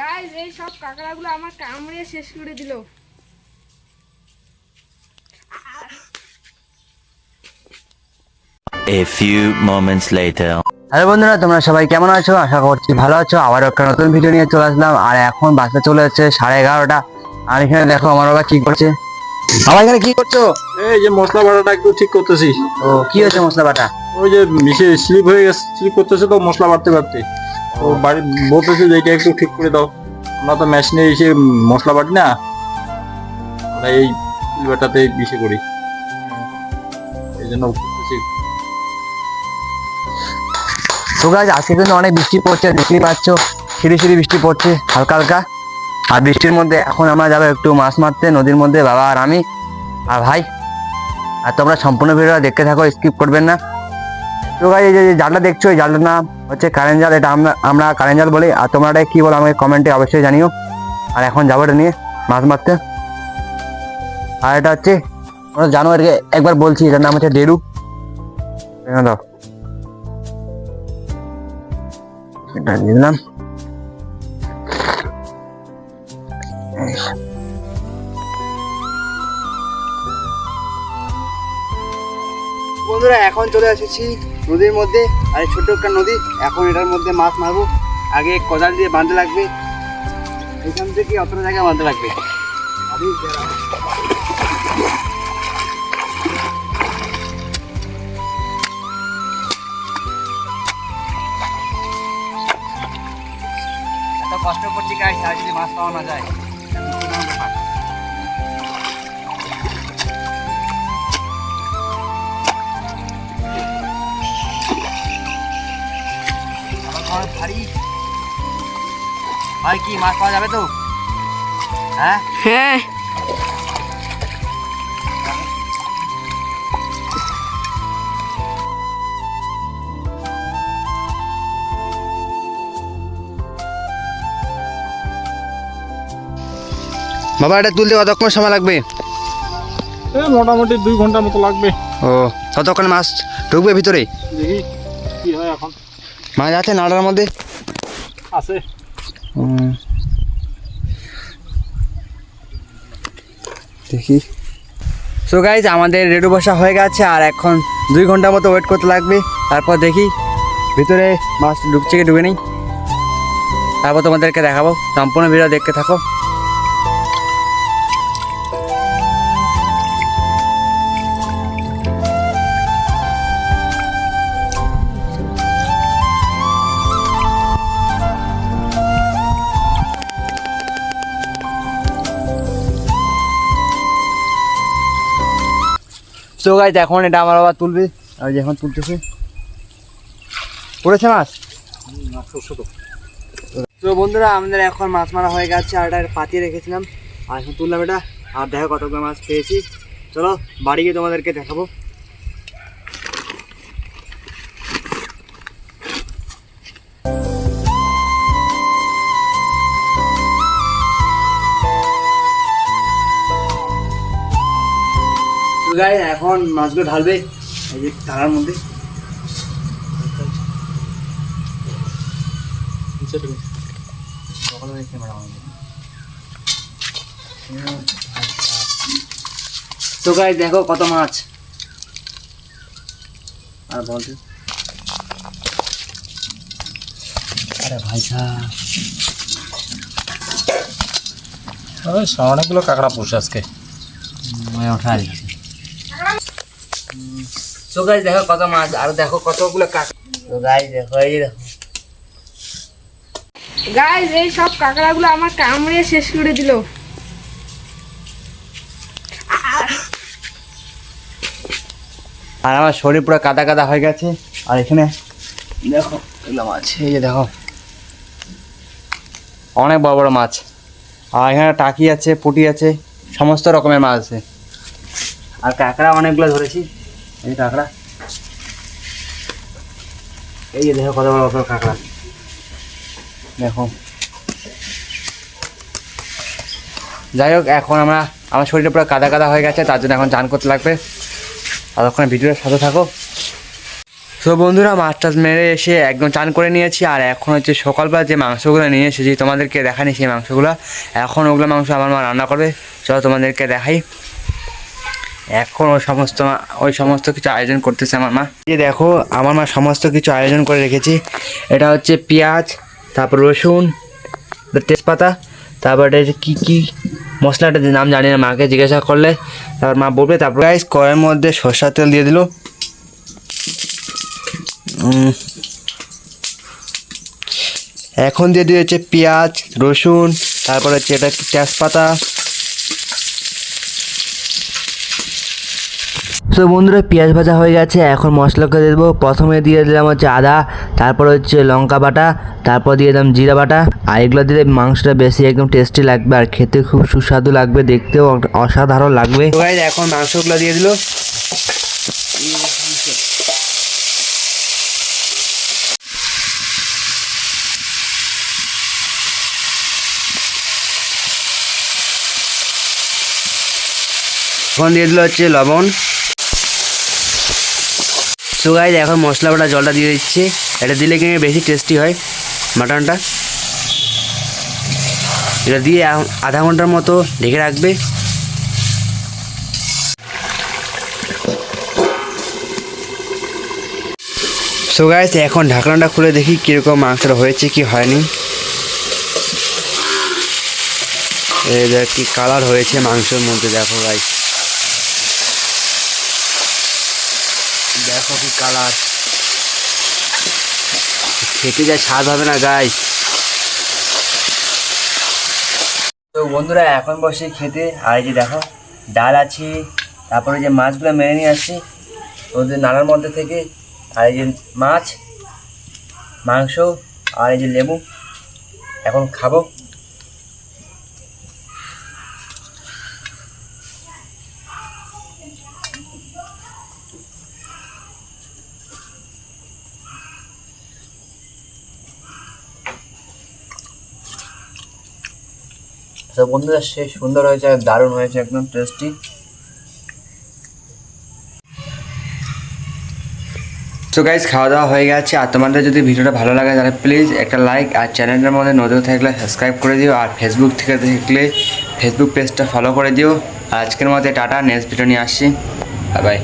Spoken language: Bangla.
গাইজ এই সব কাঁকড়াগুলো আমার কামড়ে শেষ করে দিল। A few moments later. Hello বন্ধুরা তোমরা সবাই কেমন আছো? আশা করছি ভালো আছো। আবার একটা নতুন ভিডিও নিয়ে চলে আসলাম। আর এখন বাসে চলে যাচ্ছে সাড়ে এগারোটা। আর এখানে দেখো আমার বাবা কি করছে। আমার এখানে কি করছ? এই যে মশলা বাটাটা একটু ঠিক করতেছি। ও কি হয়েছে মশলা বাটা? ওই যে মিশে স্লিপ হয়ে গেছে স্লিপ করতেছে তো মশলা বাড়তে বাড়তে। তো বাড়ি বলতেছে যে এটা একটু ঠিক করে দাও। আমরা তো মেশিনে এসে মশলা বাটি না? আমরা এই বাটাতে বিষে করি। এই জন্য তো গাছ আজকে কিন্তু অনেক বৃষ্টি পড়ছে, দেখতেই পাচ্ছ। সিঁড়ি সিঁড়ি বৃষ্টি পড়ছে, হালকা হালকা। আর বৃষ্টির মধ্যে এখন আমরা যাব একটু মাছ মারতে, নদীর মধ্যে বাবা আর আমি। আর ভাই, আর তোমরা সম্পূর্ণ ভিডিও দেখতে থাকো স্কিপ করবেন না। তো গাই এই যে জালটা দেখছ, এই জালটার নাম হচ্ছে কারেন্ট জাল। এটা আমরা আমরা কারেন্ট জাল বলি। আর তোমরা এটা কি বলো, আমাকে কমেন্টে অবশ্যই জানিও। আর এখন যাব এটা নিয়ে, মাছ মারতে। আর এটা হচ্ছে তোমরা জানো আর একবার বলছি, এটার নাম হচ্ছে ডেরু দাও। এটা দিয়ে চলে এসেছি, নদীর মধ্যে, আর ছোট্ট একটা নদী। এখন এটার মধ্যে মাছ মারবো। আগে কোদাল দিয়ে বাঁধতে লাগবে। এখান থেকে অতটা জায়গায় বাঁধতে লাগবে। এত কষ্ট করছি গাছ আর যদি মাছ পাওয়া না যায় আমার ভারী। ভাই কি মাছ পাওয়া যাবে তো? হ্যাঁ? হ্যাঁ। বাবা এটা তুলতে কতক্ষণ সময় লাগবে? এই মোটামুটি দুই ঘণ্টার মতো লাগবে। ও কতক্ষণ মাছ ঢুকবে ভিতরে? দেখি কি হয় এখন। মাছ আছে নাড়ার মধ্যে। আছে। দেখি। সো গাইজ আমাদের রেডু বসা হয়ে গেছে আর এখন দুই ঘণ্টা মতো ওয়েট করতে লাগবে। তারপর দেখি ভিতরে মাছ ডুবছে কি ডুবে নেই। তারপর তোমাদেরকে দেখাবো। সম্পূর্ণ ভিডিও দেখতে থাকো। সো গাইজ এখন এটা আমার আবার তুলবে। আর এখন তুলতেছে। পড়েছে মাছ? তো বন্ধুরা, আমাদের এখন মাছ মারা হয়ে গেছে, আর এটা পাতিয়ে রেখেছিলাম। আর এখন তুললাম এটা। আর দেখো কতগুলো মাছ পেয়েছি। চলো বাড়ি গিয়ে তোমাদেরকে দেখাবো। তো গাইজ এখন মাছগুলো ঢালবে এই যে তারার মধ্যে। তো গাই দেখো কত মাছ। আর বলতে আরে ভাই সাহেব অনেকগুলো কাঁকড়া পুষে আজকে। ওঠা তো দেখো কত মাছ আর দেখো কতগুলো কাক তো গাইজ দেখো এই দেখো। গাইজ এই সব কাঁকড়াগুলো আমার কামড়ে শেষ করে দিল। আর আমার শরীর পুরো কাদা কাদা হয়ে গেছে। আর এখানে দেখো এগুলো মাছ এই যে দেখো। অনেক বড় বড় মাছ। আর এখানে টাকি আছে পুটি আছে সমস্ত রকমের মাছ আছে। আর কাঁকড়া অনেকগুলো ধরেছি। এই কাঁকড়া। এই যে দেখো কত বড় বড় কাঁকড়া। দেখো। যাই হোক, এখন আমরা, আমার শরীরটা পুরো কাদা কাদা হয়ে গেছে, তার জন্য এখন চান করতে লাগবে। ততক্ষণে ভিডিওর সাথে থাকো। তো বন্ধুরা মাছ টাছ মেরে এসে একদম চান করে নিয়েছি, আর এখন হচ্ছে সকালবেলা যে মাংসগুলো নিয়ে এসেছি, তোমাদেরকে দেখানি সেই মাংসগুলো। এখন ওগুলো মাংস আমার মা রান্না করবে। চলো তোমাদেরকে দেখাই। এখন ওই সমস্ত ওই সমস্ত কিছু আয়োজন করতেছে আমার মা। এই দেখো, আমার মা সমস্ত কিছু আয়োজন করে রেখেছি। এটা হচ্ছে পেঁয়াজ, তারপর রসুন তেজপাতা, তারপর এটা কী কী মশলাটা যে নাম জানি না, মাকে জিজ্ঞাসা করলে, তারপর মা বলবে, তারপর গাইস কড়াইয়ের মধ্যে সর্ষার তেল দিয়ে দিল। এখন দিয়ে দিয়েছে পেঁয়াজ, রসুন, তারপর হচ্ছে এটা তেজপাতা তো বন্ধুরা, পেঁয়াজ ভাজা হয়ে গেছে। এখন মশলাকে দিয়ে দেবো। প্রথমে দিয়ে দিলাম হচ্ছে আদা, তারপর হচ্ছে লঙ্কা বাটা, তারপর দিয়ে দিলাম জিরা বাটা। আর এগুলো দিলে মাংসটা বেশি একদম টেস্টি লাগবে আর খেতে খুব সুস্বাদু লাগবে, দেখতেও অসাধারণ লাগবে। এখন মাংসগুলো দিয়ে দিল। এখন দিয়ে দিল হচ্ছে লবণ। সো গাইজ এখন মশলা বাটা জলটা দিয়ে দিচ্ছি। এটা দিলে কিন্তু বেশি টেস্টি হয় মাটনটা। এটা দিয়ে আধা ঘণ্টার মতো ঢেকে রাখবে। সো গাইজ এখন ঢাকনাটা খুলে দেখি কীরকম মাংসটা হয়েছে কি হয়নি। কি কালার হয়েছে মাংসের মধ্যে, দেখো গাইজ দেখো কি কালার। খেতে যা স্বাদ হবে না গাই তো বন্ধুরা, এখন বসে খেতে। আর এই যে দেখো, ডাল আছে, তারপরে যে মাছগুলো মেরে নিয়ে আসছি, ওদের নালার মধ্যে থেকে। আর এই যে মাছ, মাংস, আর এই যে লেবু, এখন খাব। তো বন্ধুরা, সে সুন্দর হয়েছে আর দারুণ হয়েছে একদম টেস্টি তো গাইজ খাওয়া দাওয়া হয়ে গেছে। আর তোমাদের যদি ভিডিওটা ভালো লাগে, তাহলে প্লিজ একটা লাইক আর চ্যানেলটার মধ্যে নতুন থাকলে সাবস্ক্রাইব করে দিও। আর ফেসবুক থেকে দেখলে ফেসবুক পেজটা ফলো করে দিও। আর আজকের মধ্যে টাটা নেক্সট ভিডিও নিয়ে আসছি। বাই